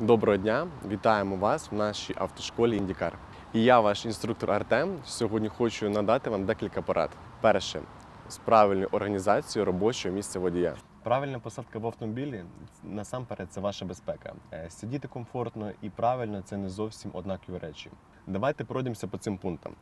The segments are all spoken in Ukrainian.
Доброго дня! Вітаємо вас в нашій автошколі Індікар. І я, ваш інструктор Артем. Сьогодні хочу надати вам декілька порад. Перше з правильною організацією робочого місця водія. Правильна посадка в автомобілі насамперед це ваша безпека. Е, Сидіти комфортно і правильно це не зовсім однакові речі. Давайте пройдемося по цим пунктам.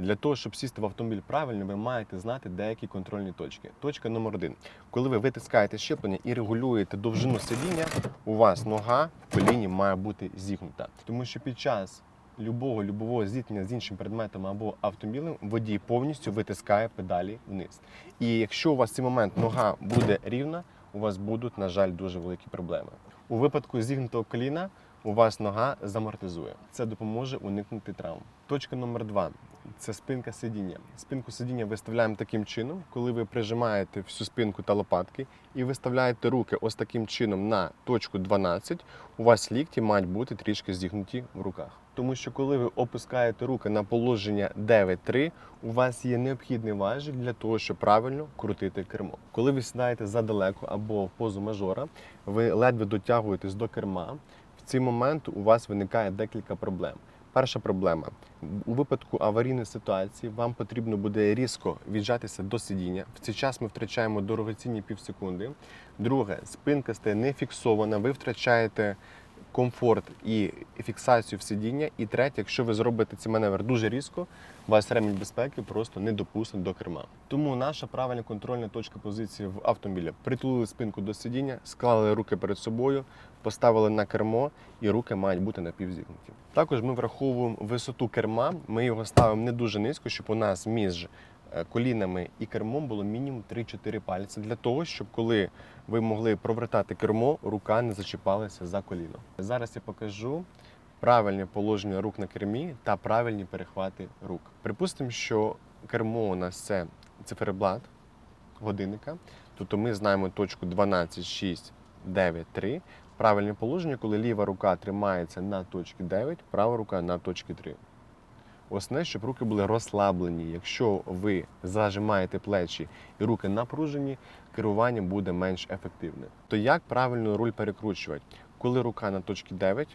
Для того, щоб сісти в автомобіль правильно, ви маєте знати деякі контрольні точки. Точка номер один. Коли ви витискаєте щеплення і регулюєте довжину сидіння, у вас нога в коліні має бути зігнута. Тому що під час любого любового зіткнення з іншим предметом або автомобілем водій повністю витискає педалі вниз. І якщо у вас в цей момент нога буде рівна, у вас будуть, на жаль, дуже великі проблеми. У випадку зігнутого коліна у вас нога замортизує. Це допоможе уникнути травм. Точка номер два це спинка сидіння. Спинку сидіння виставляємо таким чином, коли ви прижимаєте всю спинку та лопатки і виставляєте руки ось таким чином на точку 12, у вас лікті мають бути трішки зігнуті в руках. Тому що коли ви опускаєте руки на положення 9-3, у вас є необхідний важіль для того, щоб правильно крутити кермо. Коли ви сідаєте задалеко або в позу мажора, ви ледве дотягуєтесь до керма. В цей момент у вас виникає декілька проблем. Перша проблема у випадку аварійної ситуації вам потрібно буде різко віджатися до сидіння. В цей час ми втрачаємо дорогоцінні півсекунди. Друге, спинка стає не фіксована, ви втрачаєте комфорт і фіксацію в сидіння. І третє, якщо ви зробите цей маневр дуже різко, вас ремінь безпеки просто не допустить до керма. Тому наша правильна контрольна точка позиції в автомобілі притулили спинку до сидіння, склали руки перед собою, поставили на кермо, і руки мають бути напівзігнуті. Також ми враховуємо висоту керма. Ми його ставимо не дуже низько, щоб у нас між колінами і кермом було мінімум 3-4 пальці для того, щоб коли ви могли провертати кермо, рука не зачіпалася за коліно. Зараз я покажу правильне положення рук на кермі та правильні перехвати рук. Припустимо, що кермо у нас це циферблат годинника, тобто ми знаємо точку 12, 6, 9, 3. Правильне положення, коли ліва рука тримається на точці 9, права рука на точці 3. Основне, щоб руки були розслаблені. Якщо ви зажимаєте плечі і руки напружені, керування буде менш ефективне. То як правильно руль перекручувати? Коли рука на точці 9,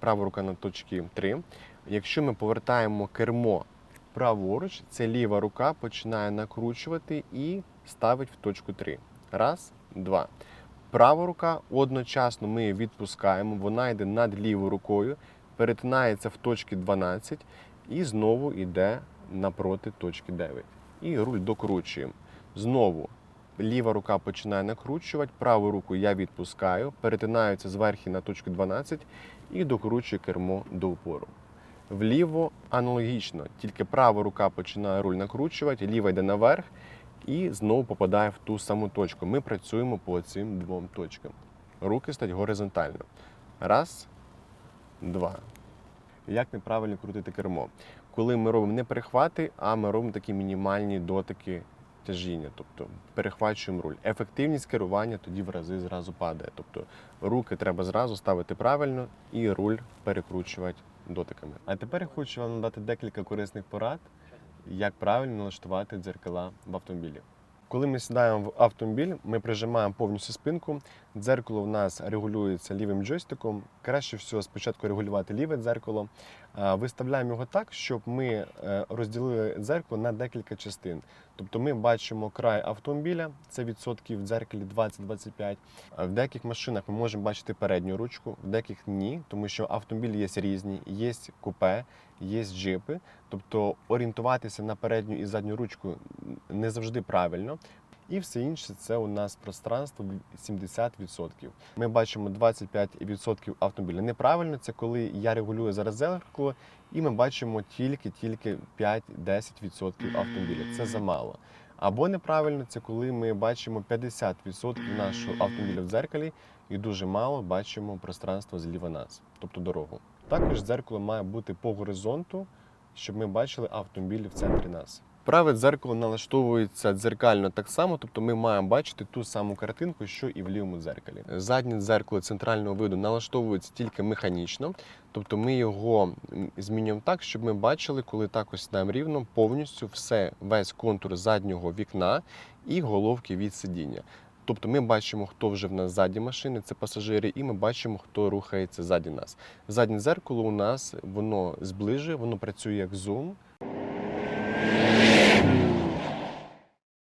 права рука на точці 3. Якщо ми повертаємо кермо праворуч, це ліва рука починає накручувати і ставить в точку 3. Раз, два. Права рука одночасно ми її відпускаємо, вона йде над лівою рукою, перетинається в точці 12 і знову йде напроти точки 9. І руль докручуємо. Знову ліва рука починає накручувати, праву руку я відпускаю, перетинаються зверху на точку 12 і докручую кермо до упору. Вліво аналогічно, тільки права рука починає руль накручувати, ліва йде наверх і знову попадає в ту саму точку. Ми працюємо по цим двом точкам. Руки стоять горизонтально. Раз, два. Як неправильно крутити кермо? Коли ми робимо не перехвати, а ми робимо такі мінімальні дотики тяжіння, тобто перехвачуємо руль. Ефективність керування тоді в рази зразу падає. Тобто руки треба зразу ставити правильно і руль перекручувати дотиками. А тепер я хочу вам надати декілька корисних порад, як правильно налаштувати дзеркала в автомобілі. Коли ми сідаємо в автомобіль, ми прижимаємо повністю спинку. Дзеркало в нас регулюється лівим джойстиком. Краще всього спочатку регулювати ліве дзеркало. А, Виставляємо його так, щоб ми е, розділили дзеркало на декілька частин. Тобто ми бачимо край автомобіля, це відсотків в дзеркалі 20-25. А В деяких машинах ми можемо бачити передню ручку, в деяких ні, тому що автомобілі є різні, є купе, є джипи. Тобто орієнтуватися на передню і задню ручку не завжди правильно. І все інше це у нас пространство 70%. Ми бачимо 25% автомобіля. Неправильно це коли я регулюю зараз зеркало, і ми бачимо тільки-тільки 5-10% автомобіля. Це замало. Або неправильно це коли ми бачимо 50% нашого автомобіля в дзеркалі і дуже мало бачимо пространство зліва нас, тобто дорогу. Також дзеркало має бути по горизонту, щоб ми бачили автомобіль в центрі нас. Праве дзеркало налаштовується дзеркально так само, тобто ми маємо бачити ту саму картинку, що і в лівому дзеркалі. Заднє дзеркало центрального виду налаштовується тільки механічно, тобто ми його змінюємо так, щоб ми бачили, коли так ось сідаємо рівно, повністю все, весь контур заднього вікна і головки від сидіння. Тобто ми бачимо, хто вже в нас ззаді машини, це пасажири, і ми бачимо, хто рухається ззаді нас. Заднє дзеркало у нас воно зближує, воно працює як зум.